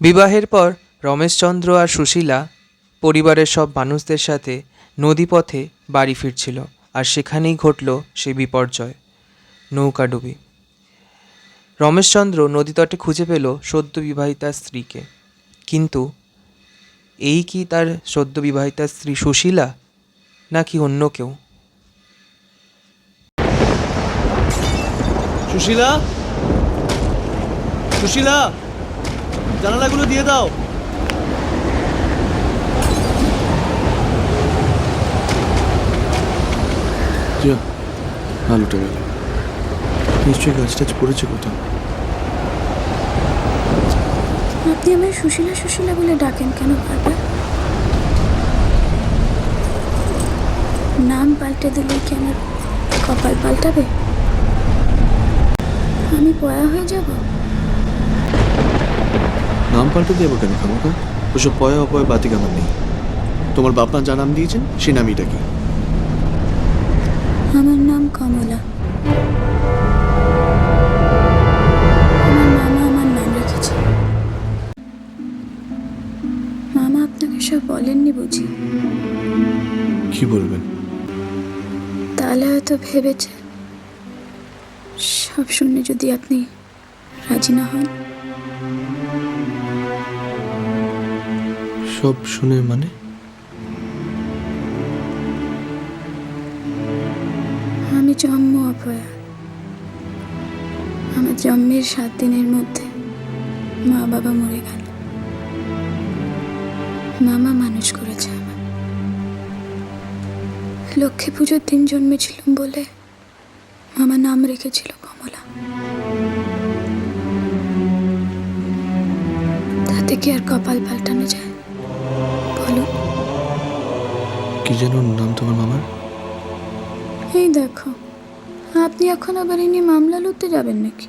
বিবাহের পর রমেশচন্দ্র আর সুশীলা পরিবারের সব মানুষদের সাথে নদীপথে বাড়ি ফিরছিল আর সেখানেই ঘটল সে বিপর্যয়। নৌকাডুবি রমেশচন্দ্র নদীতটে খুঁজে পেল সদ্য বিবাহিতা স্ত্রীকে। কিন্তু এই কি তার সদ্য বিবাহিতা স্ত্রী সুশীলা নাকি অন্য কেউ? সুশীলা? সুশীলা? জানালাগুলো দিয়ে দাও। যা আলোটা গেল। নিশ্চয়ই গাছ টাছ পড়েছে কোথাও। আপনি আমায় সুশীলা সুশীলা বলে ডাকেন কেন বারবার নাম পাল্টে দিলে কি আমার কপাল পাল্টাবে? আমি পয়া হয়ে যাব? নাম পাল্টে দেবো কেন খামোকা ওসব পয়া অপয় বাতিক আমার নেই। তোমার বাপ মা যা নাম দিয়েছেন সেই নামইটা কি? আমার নাম কমলা। সব বলেননি বুঝি? কি বলবেন? তাহলে হয়তো ভেবেছে। সব শুনে যদি আপনি রাজি না হন। সব শুনে মানে? আমি জন্ম অপয়া আমার জন্মের সাত দিনের মধ্যে মা বাবা মরে গেল। মামা মানুষ করেছে আমার। লক্ষ্মী পুজোর দিন জন্মেছিলাম বলে মামা নাম রেখেছিল কমলা। তাতে কি আর কপাল পাল্টানো যায়? কি যেন নাম তোমার মামার? এই দেখো, আপনি এখন আবার এ নিয়ে মামলা লড়তে যাবেন নাকি?